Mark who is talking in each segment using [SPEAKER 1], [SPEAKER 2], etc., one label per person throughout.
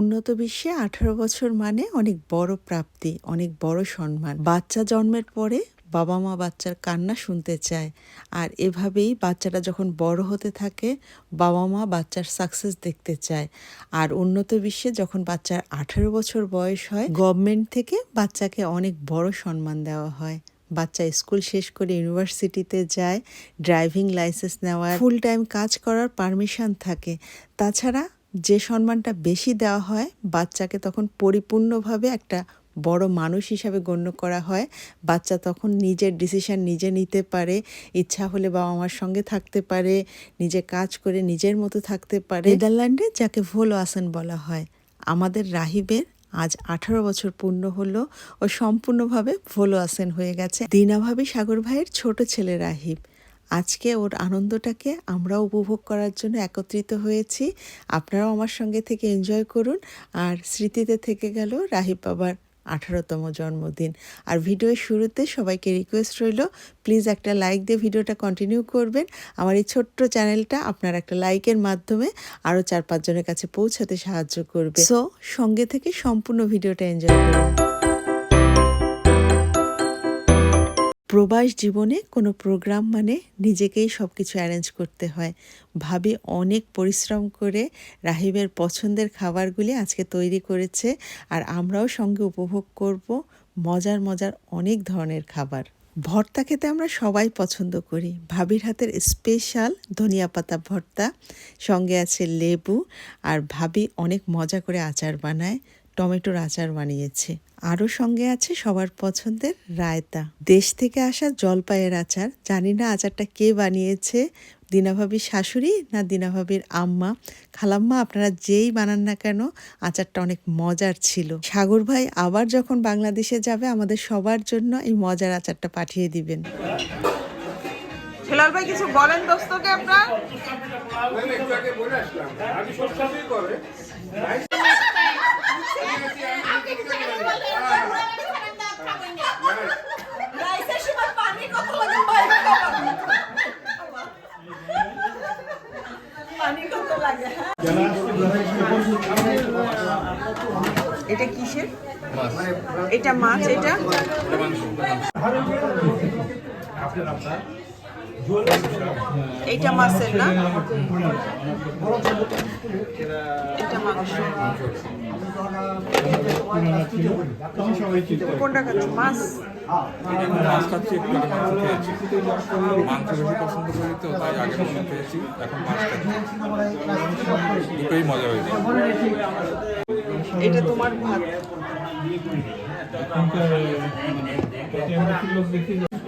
[SPEAKER 1] উন্নত বিশ্বে আঠারো বছর মানে অনেক বড় প্রাপ্তি, অনেক বড় সম্মান। বাচ্চা জন্মের পরে বাবা মা বাচ্চার কান্না শুনতে চায়। আর এভাবেই বাচ্চাটা যখন বড় হতে থাকে, বাবা মা বাচ্চার সাকসেস দেখতে চায়। আর উন্নত বিশ্বে যখন বাচ্চার আঠারো বছর বয়স হয় গভর্নমেন্ট থেকে বাচ্চাকে অনেক বড় সম্মান দেওয়া হয়। বাচ্চা স্কুল শেষ করে ইউনিভার্সিটিতে যায় ড্রাইভিং লাইসেন্স নেওয়ার ফুল টাইম কাজ করার পারমিশন থাকে। তাছাড়া যে সম্মানটা বেশি দেওয়া হয়, বাচ্চাকে তখন পরিপূর্ণভাবে একটা বড় মানুষ হিসাবে গণ্য করা হয়। বাচ্চা তখন নিজের ডিসিশন নিজে নিতে পারে, ইচ্ছা হলে বাবা মার সঙ্গে থাকতে পারে, নিজে কাজ করে নিজের মতো থাকতে পারে। নেদারল্যান্ডে যাকে ভোলো আসেন বলা হয়, আমাদের রাহিবের আজ আঠারো বছর পূর্ণ হলো ও সম্পূর্ণভাবে ভোলো আসেন হয়ে গেছে। দিনাভাবি সাগর ভাইয়ের ছোট ছেলে রাহিব। আজকে ওর আনন্দটাকে আমরাও উপভোগ করার জন্য একত্রিত হয়েছি। আপনারাও আমার সঙ্গে থেকে এনজয় করুন। আর স্মৃতিতে থেকে গেল রাহিব বাবার আঠারোতম জন্মদিন। আর ভিডিওর শুরুতে সবাইকে রিকোয়েস্ট রইল প্লিজ একটা লাইক দিয়ে ভিডিওটা কন্টিনিউ করবেন। আমার এই ছোট্ট চ্যানেলটা আপনার একটা লাইকের মাধ্যমে আরও চার পাঁচজনের কাছে পৌঁছাতে সাহায্য করবে। সো সঙ্গে থেকে সম্পূর্ণ ভিডিওটা এনজয় করুন। প্রবাস জীবনে কোনো প্রোগ্রাম মানে নিজেকেই সব কিছু অ্যারেঞ্জ করতে হয়। ভাবি অনেক পরিশ্রম করে রাহিবের পছন্দের খাবারগুলি আজকে তৈরি করেছে আর আমরাও সঙ্গে উপভোগ করব মজার মজার অনেক ধরনের খাবার। ভর্তা খেতে আমরা সবাই পছন্দ করি। ভাবির হাতের স্পেশাল ধনিয়া পাতা ভর্তা, সঙ্গে আছে লেবু আর ভাবি অনেক মজা করে আচার বানায়। টমেটোর আচার বানিয়েছে। আরও সঙ্গে আছে সবার পছন্দের রায়তা। দেশ থেকে আসা জলপাইয়ের আচার জানি না আচারটা কে বানিয়েছে দিনাভাবির শাশুড়ি না দিনাভাবির আম্মা? খালাম্মা আপনারা যেই বানান না কেন আচারটা অনেক মজার ছিল। সাগর ভাই আবার যখন বাংলাদেশে যাবে আমাদের সবার জন্য এই মজার আচারটা পাঠিয়ে দিবেন।
[SPEAKER 2] হেলাল ভাই কিছু বলেন দোস্তকে আপনার? এটা কিসের এটা মাছ এটা এইটা মাছের না? এটা মাংস। কোনটা খাচ্ছ? মাছ?
[SPEAKER 3] মাছ খাচ্ছি একটু মাংস খেয়েছি। মাংস বেশি পছন্দ করি তো তাই আগে মাংস খেয়েছি এখন মাছ খাচ্ছি। দুটোই মজা হয়েছে
[SPEAKER 2] এটা তোমার ভাত।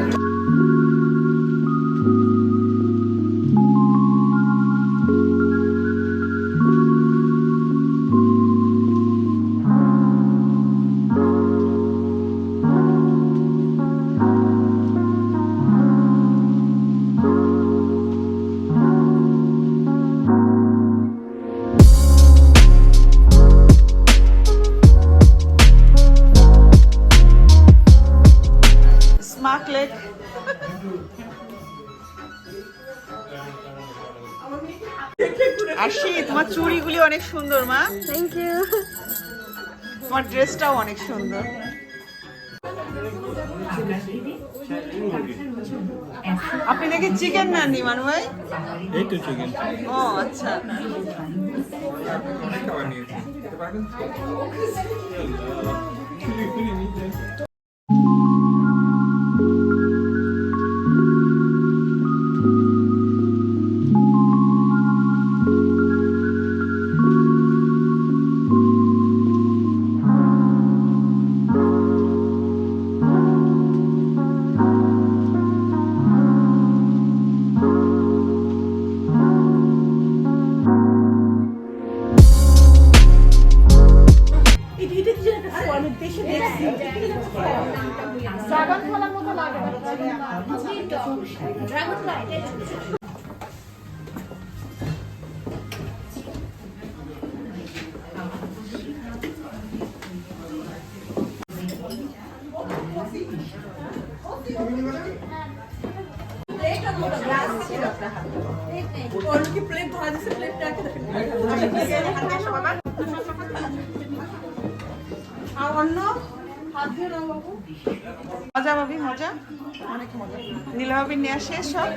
[SPEAKER 2] স্মার্ট অনেক সুন্দর। আপনি নাকি চিকেন নানি মানু ভাই?
[SPEAKER 3] এই তো চিকেন
[SPEAKER 2] ও আচ্ছা। ভাবি মজা। অনেক মজা। নীলা ভাবি নেওয়া শেষ সব।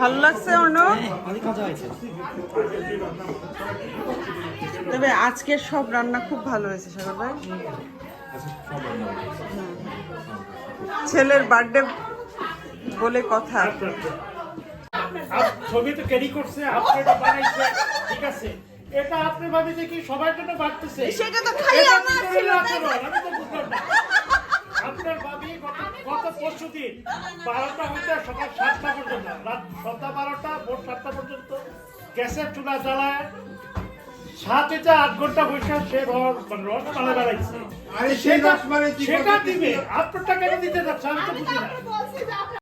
[SPEAKER 2] ভালো লাগছে অন্য তবে আজকের সব রান্না খুব ভালো হয়েছে, সাগর ভাই। ছেলের বার্থডে বলে কথা।
[SPEAKER 4] ছবি তো ক্যারি করছে ঠিক আছে। এটা আপনি ভাবিতে কি সবার জন্য বাড়তেছে?
[SPEAKER 2] সেটা তো খালি আমার ছিল
[SPEAKER 4] আমি তো বুঝলাম না। আপনার ভাবি গত- পরশু দিন বারোটা হইতে সকাল সাতটা পর্যন্ত রাত সন্ধ্যা বারোটা ভোর সাতটা পর্যন্ত গ্যাসের চুলা জ্বালায়। হইতে আট ঘণ্টা বসে সে রস মানে রস মালা বেড়াইছে।
[SPEAKER 5] সেই
[SPEAKER 4] সেটা- সেটা দিবে। আপনারটা কেন দিতে যাচ্ছে? আমি তো বুঝি না।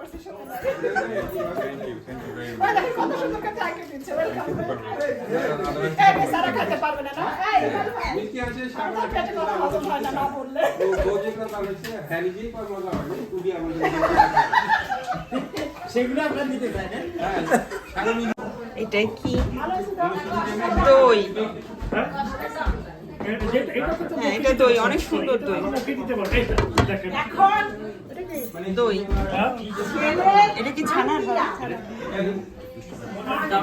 [SPEAKER 2] এটাই কি? দই। হ্যাঁ এটা দই অনেক সুন্দর দই। দই। এটা কি ছানার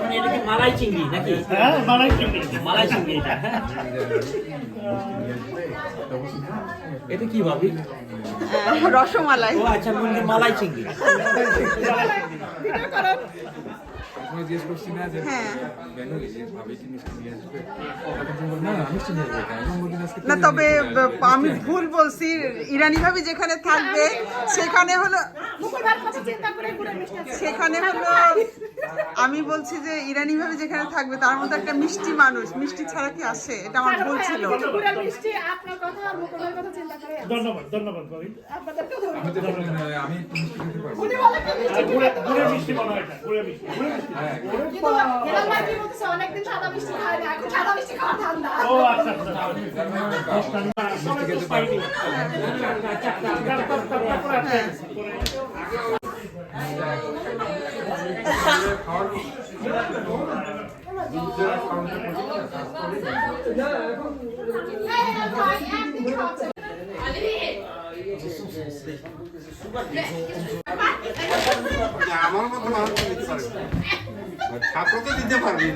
[SPEAKER 6] মানে এটা কি মালাই চিংড়ি নাকি?
[SPEAKER 4] হ্যাঁ মালাই চিংড়ি।
[SPEAKER 6] মালাই চিংড়ি এটা। হ্যাঁ? এটা কি ভাবি?
[SPEAKER 2] রসমালাই
[SPEAKER 6] ও আচ্ছা মালাই চিংড়ি।
[SPEAKER 7] ভিডিও
[SPEAKER 3] জিজ্ঞেস করছি না যে
[SPEAKER 2] হ্যাঁ।
[SPEAKER 3] কেন এই যে ভাবি কি মিষ্টি নিয়ে আসবে? না না, মিষ্টি নিয়ে আসবে কেন আমি বললাম, আজকে
[SPEAKER 2] না তবে আমি ভুল বলছি। ইরানি ভাবি যেখানে থাকবে সেখানে হলো সেখানে হলো আমি বলছি যে ইরানি ভাবি যেখানে থাকবে তার মধ্যে একটা মিষ্টি মানুষ মিষ্টি ছাড়া কি আসে এটা আমার ভুল ছিল
[SPEAKER 7] আমি কিন্তু গুড়ের মিষ্টি আপনার কথা আর মুকুল ভাইয়ের কথা চিন্তা করে
[SPEAKER 4] ধন্যবাদ ধন্যবাদ
[SPEAKER 3] আমি মিষ্টি
[SPEAKER 7] মিষ্টি
[SPEAKER 5] আমার মতো মানুষ দিতে পারবে। ছাত্র তো দিতে পারবে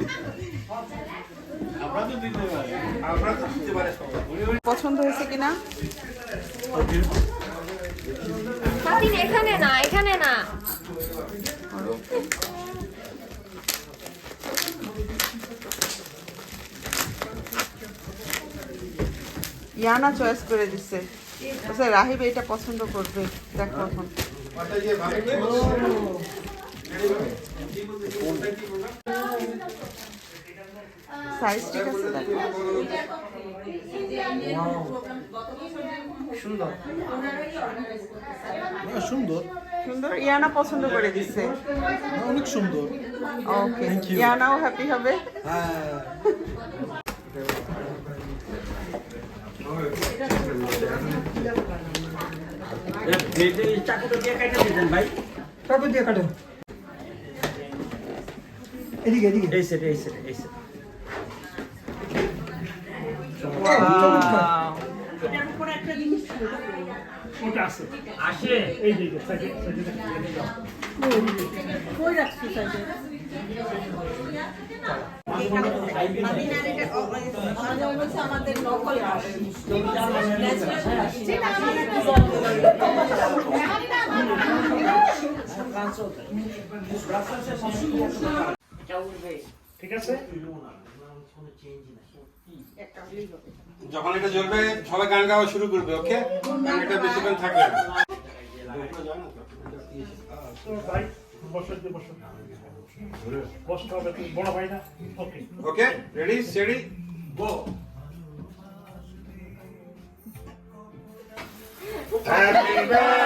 [SPEAKER 2] পছন্দ হয়েছে কিনা
[SPEAKER 8] এখানে না এখানে না
[SPEAKER 2] ইয়ানা চয়েস করে দিছে। আচ্ছা রাহিব এটা পছন্দ করবে। দেখো এখন সাইজ ঠিক আছে দেখো।
[SPEAKER 9] সুন্দর।
[SPEAKER 2] সুন্দর। ইয়ানা পছন্দ করে দিছে।
[SPEAKER 9] অনেক সুন্দর।
[SPEAKER 2] ওকে ইয়ানাও হ্যাপি হবে?
[SPEAKER 9] হ্যাঁ
[SPEAKER 6] চাকুটা দিয়ে কেটে। দিতেন ভাই
[SPEAKER 9] কাকু দিয়ে কাটো এদিকে এদিকে
[SPEAKER 6] এই সেট এই সেট এই সেট
[SPEAKER 4] ওটা আছে।
[SPEAKER 6] আসে।
[SPEAKER 4] এই যে সাইডে সাইডে ঠিক আছে?
[SPEAKER 5] যখন এটা জ্বলবে, সবাই গান গাওয়া শুরু করবে ওকে এটা বেশিক্ষণ থাকবে okay ready steady go Happy birthday!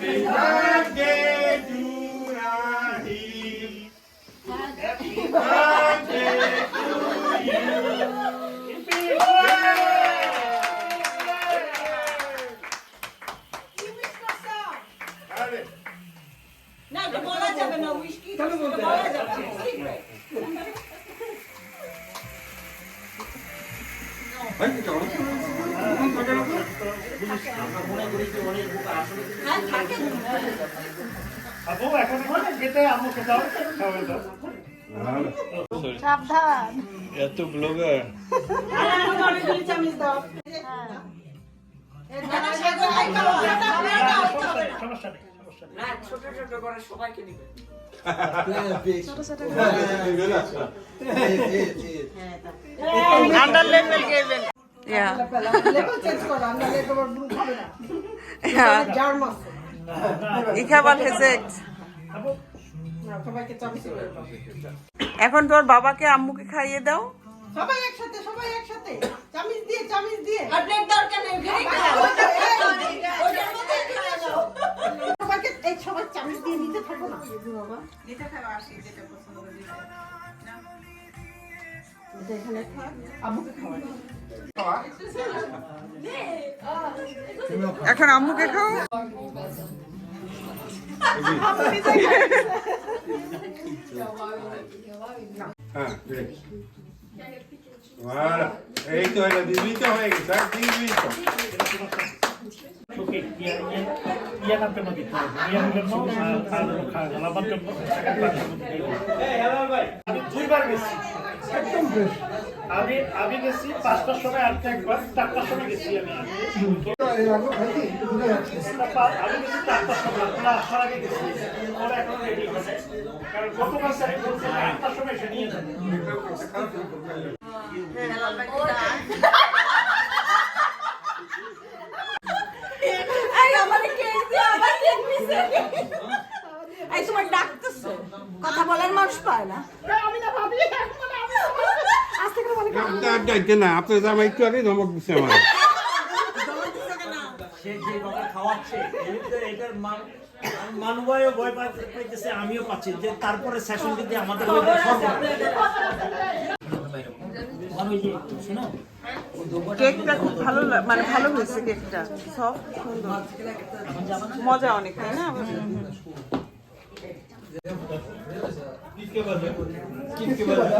[SPEAKER 5] Happy birthday to Rahim. Happy birthday to you.
[SPEAKER 7] না এটা বলা যাবে না উইশ কি বলা যাবে
[SPEAKER 4] নেই সমস্যা নেই
[SPEAKER 7] ছোট ছোট করে সবাইকে দিবে
[SPEAKER 2] আন্ডার লেভেল গেবেন এখন তোর বাবাকে আম্মুকে খাইয়ে দাও।
[SPEAKER 7] সবাই একসাথে সবাই একসাথে। চামচ দিয়ে চামচ দিয়ে। প্লেট দরকার নেই ওটার মধ্যে দিয়ে দাও। সবাইকে এই সবাই চামচ দিয়ে নিতে থাকো না। বাবা।
[SPEAKER 2] দিতে খাওয়া আসি যেটা পছন্দ
[SPEAKER 7] এটা এখানে খাওয়াই।
[SPEAKER 2] এখন আম্মুকে খাও।
[SPEAKER 5] হ্যাঁ এই তো হলো দিবি তো হয়ে গেছে দিবি তো।
[SPEAKER 4] ইয়া ইয়া ইয়া
[SPEAKER 9] একদম ফ্রেশ
[SPEAKER 4] আমি আমি গেছি পাঁচটার সময় আর একবার চারটার সময় গেছি আমি। আমি গেছি চারটার সময় ওরা আসার আগে গেছি। ওরা এখন রেডি আছে। কারণ গতকাল স্যার বলছে যে আটটার সময় এসে নিয়ে যাবে।
[SPEAKER 7] কথা বলার মানুষ পায় না আমি না ভাবি মানে আমি আস্তে করে বলে
[SPEAKER 5] ডাকতে না আপনার জামা একটু আগে ধমক দিচ্ছে আমার
[SPEAKER 6] সে যে কথা খাওয়াচ্ছে এটার মান মানুবায়ও ভয় পাইতেছে আমিও পাচ্ছি। যে তারপরে সেশন দিতে আমাদের শোনো?
[SPEAKER 2] কেকটা খুব ভালো মানে ভালো হয়েছে কেকটা। সফট সুন্দর। মজা অনেক তাই না?
[SPEAKER 9] किसके बदले किसके बदले